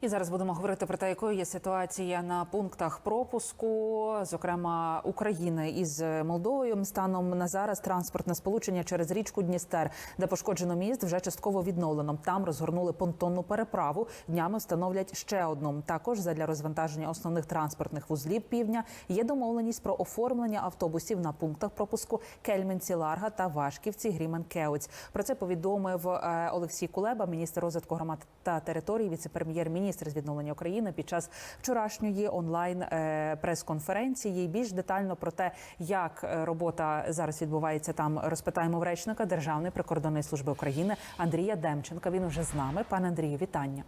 І зараз будемо говорити про те, якою є ситуація на пунктах пропуску, зокрема України із Молдовою. Станом на зараз транспортне сполучення через річку Дністер, де пошкоджено міст, вже частково відновлено. Там розгорнули понтонну переправу. Днями встановлять ще одну. Також задля розвантаження основних транспортних вузлів півдня є домовленість про оформлення автобусів на пунктах пропуску Кельменці, Ларга та Вашківці, Грімен Кеоць. Про це повідомив е, Олексій Кулеба, міністр розвитку громад та територій, віце-прем'єр-міністр з відновлення України під час вчорашньої онлайн е, прес-конференції. Більш детально про те, як е, робота зараз відбувається там, розпитаємо в речника Державної прикордонної служби України Андрія Демченка. Він уже з нами. Пане Андрію, вітання.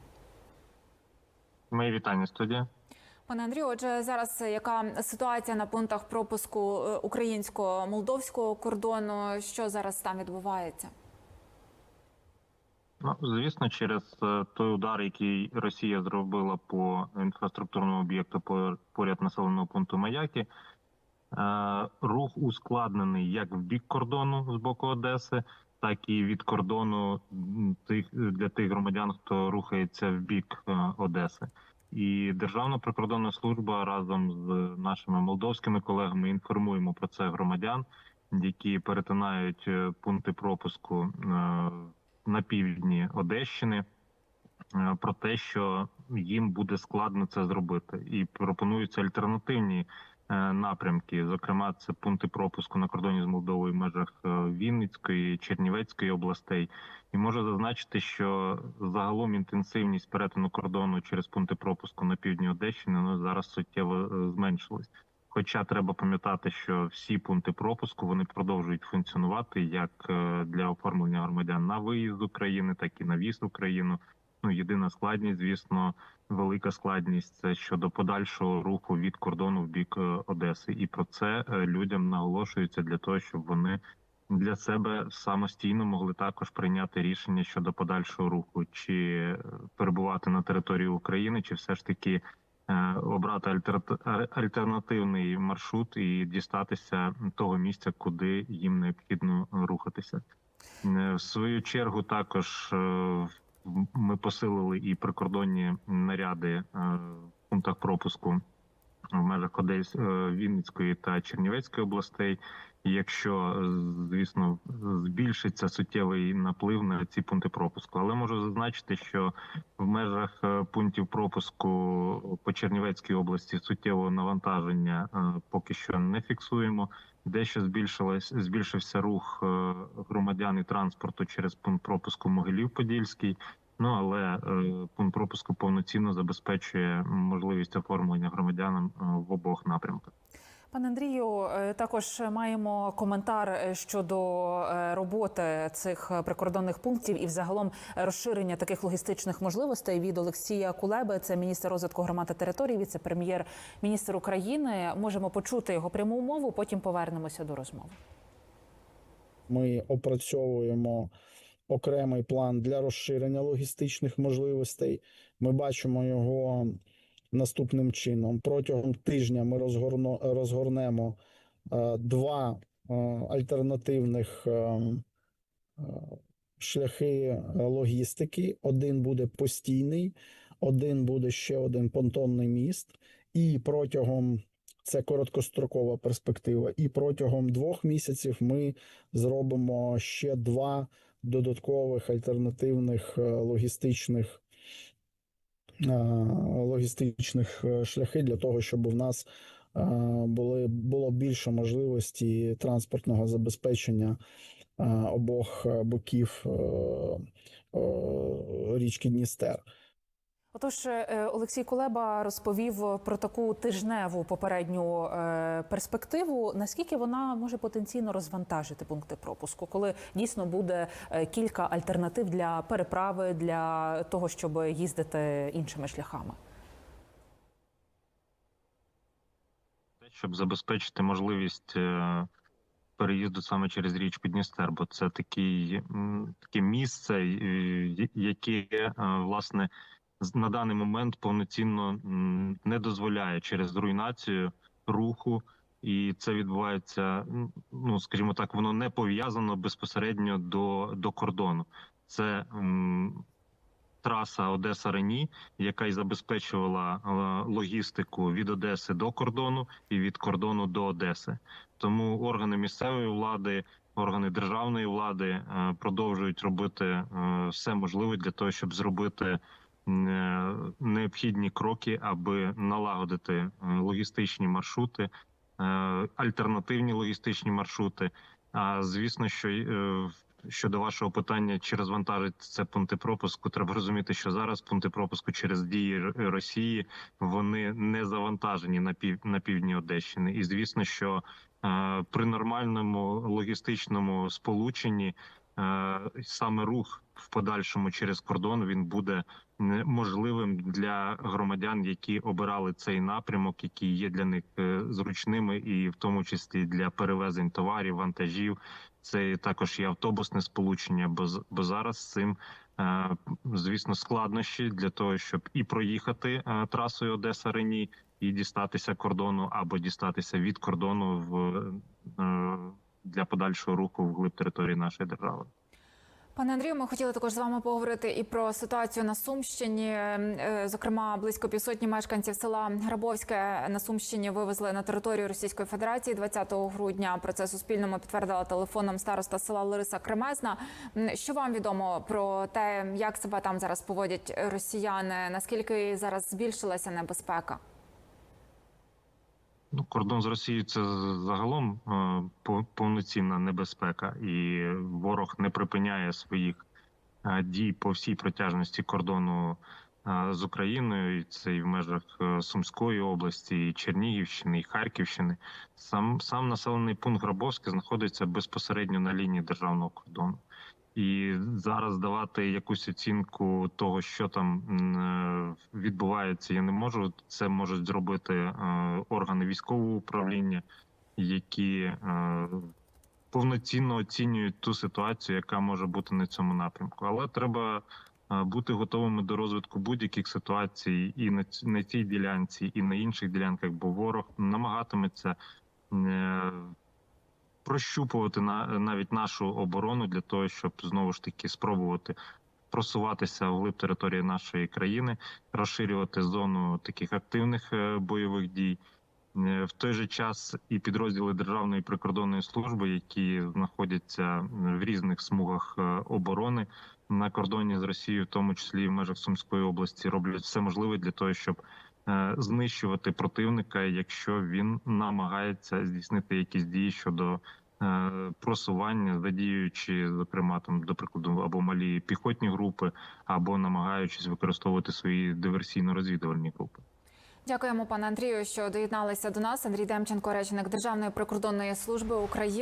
Мої вітання студія. Пане Андрію, отже, зараз яка ситуація на пунктах пропуску е, українсько-молдовського кордону? Що зараз там відбувається? Ну звісно, через е, той удар, який Росія зробила по інфраструктурному об'єкту по поряд населеного пункту Маяки, е, рух ускладнений як в бік кордону з боку Одеси, так і від кордону для тих громадян, хто рухається в бік е, Одеси. І Державна прикордонна служба разом з нашими молдовськими колегами інформуємо про це громадян, які перетинають пункти пропуску на півдні Одещини е, про те, що їм буде складно це зробити, і пропонуються альтернативні е, напрямки. Зокрема, це пункти пропуску на кордоні з Молдовою в межах е, Вінницької, Чернівецької областей. І можу зазначити, що загалом інтенсивність перетину кордону через пункти пропуску на півдні Одещини ну, зараз суттєво зменшилась. Хоча треба пам'ятати, що всі пункти пропуску вони продовжують функціонувати як е, для оформлення громадян на виїзд України, так і на в'їзд в Україну. Ну єдина складність, звісно, велика складність це щодо подальшого руху від кордону в бік е, Одеси, і про це е, людям наголошується для того, щоб вони для себе самостійно могли також прийняти рішення щодо подальшого руху, чи перебувати на території України, чи все ж таки обрати альтернати- альтернативний маршрут і дістатися того місця, куди їм необхідно рухатися. Е, В свою чергу також е, ми посилили і прикордонні наряди е, в пунктах пропуску в межах Одесь, е, Вінницької та Чернівецької областей. Якщо звісно збільшиться суттєвий наплив на ці пункти пропуску, але можу зазначити, що в межах е, пунктів пропуску по Чернівецькій області суттєвого навантаження е, поки що не фіксуємо. Дещо збільшилось збільшився рух громадян і транспорту через пункт пропуску Могилів-Подільський. Ну але е, пункт пропуску повноцінно забезпечує можливість оформлення громадянам е, в обох напрямках. Пане Андрію, е, також маємо коментар щодо роботи цих прикордонних пунктів і взагалом розширення таких логістичних можливостей від Олексія Кулеби, це міністр розвитку громад та територій, віце-прем'єр-міністр України. Можемо почути його пряму мову. Потім повернемося до розмови. Ми опрацьовуємо окремий план для розширення логістичних можливостей. Ми бачимо його наступним чином. Протягом тижня ми розгорно, розгорнемо е, два е, альтернативних е, е, шляхи логістики. Один буде постійний, один буде ще один понтонний міст, і протягом це короткострокова перспектива. І протягом двох місяців ми зробимо ще два додаткових альтернативних е, логістичних е, логістичних е, шляхи для того, щоб в нас були було більше можливості транспортного забезпечення обох боків річки Дністер. Отож, е, Олексій Кулеба розповів про таку тижневу попередню е, перспективу. Наскільки вона може потенційно розвантажити пункти пропуску, коли дійсно буде е, кілька альтернатив для переправи для того, щоб їздити іншими шляхами? щоб забезпечити можливість переїзду саме через річку Дністер, бо це такий таке місце, яке власне на даний момент повноцінно не дозволяє через руйнацію руху. І це відбувається, ну скажімо так, воно не пов'язано безпосередньо до, до кордону. Це м, траса Одеса Рені, яка й забезпечувала логістику від Одеси до кордону і від кордону до Одеси. Тому органи місцевої влади, органи державної влади е, продовжують робити е, все можливе для того, щоб зробити необхідні кроки, аби налагодити е, логістичні маршрути, е, альтернативні логістичні маршрути. А звісно, що е, щодо вашого питання, чи розвантажить це пункти пропуску, треба розуміти, що зараз пункти пропуску через дії Росії вони не завантажені на пів на півдні Одещини. І звісно, що е, при нормальному логістичному сполученні е, саме рух в подальшому через кордон він буде можливим для громадян, які обирали цей напрямок, які є для них е, зручними, і в тому числі для перевезень товарів, вантажів. Це також і автобусне сполучення, бо бо зараз цим е, звісно складнощі для того, щоб і проїхати е, трасою Одеса Рені, і дістатися кордону або дістатися від кордону в е, для подальшого руху вглиб території нашої держави. Пане Андрію, ми хотіли також з вами поговорити і про ситуацію на Сумщині. Е, Зокрема, близько півсотні мешканців села Грабовське на Сумщині вивезли на територію Російської Федерації 20 грудня. Про це Суспільному підтвердила телефоном староста села Лариса Кремезна. Що вам відомо про те, як себе там зараз поводять росіяни? Наскільки зараз збільшилася небезпека? Ну, кордон з Росією це загалом е, по- повноцінна небезпека, і ворог не припиняє своїх е, дій по всій протяжності кордону е, з Україною. І це і в межах Сумської області, і Чернігівщини, і Харківщини. Сам сам населений пункт Грабовське знаходиться безпосередньо на лінії державного кордону. І зараз давати якусь оцінку того, що там е, відбувається, я не можу. Це можуть зробити е, органи військового управління, які е, повноцінно оцінюють ту ситуацію, яка може бути на цьому напрямку. Але треба бути готовими до розвитку будь-яких ситуацій і на цій ділянці, і на інших ділянках, бо ворог намагатиметься. Прощупувати на навіть нашу оборону для того, щоб знову ж таки спробувати просуватися вглиб території нашої країни, розширювати зону таких активних е, бойових дій. Е, В той же час і підрозділи Державної прикордонної служби, які знаходяться в різних смугах е, оборони на кордоні з Росією, в тому числі і в межах Сумської області, роблять все можливе для того, щоб знищувати противника, якщо він намагається здійснити якісь дії щодо е, просування, задіюючи, зокрема, там до прикладу, або малі піхотні групи, або намагаючись використовувати свої диверсійно-розвідувальні групи. Дякуємо, пане Андрію, що доєдналися до нас. Андрій Демченко, речник Державної прикордонної служби України.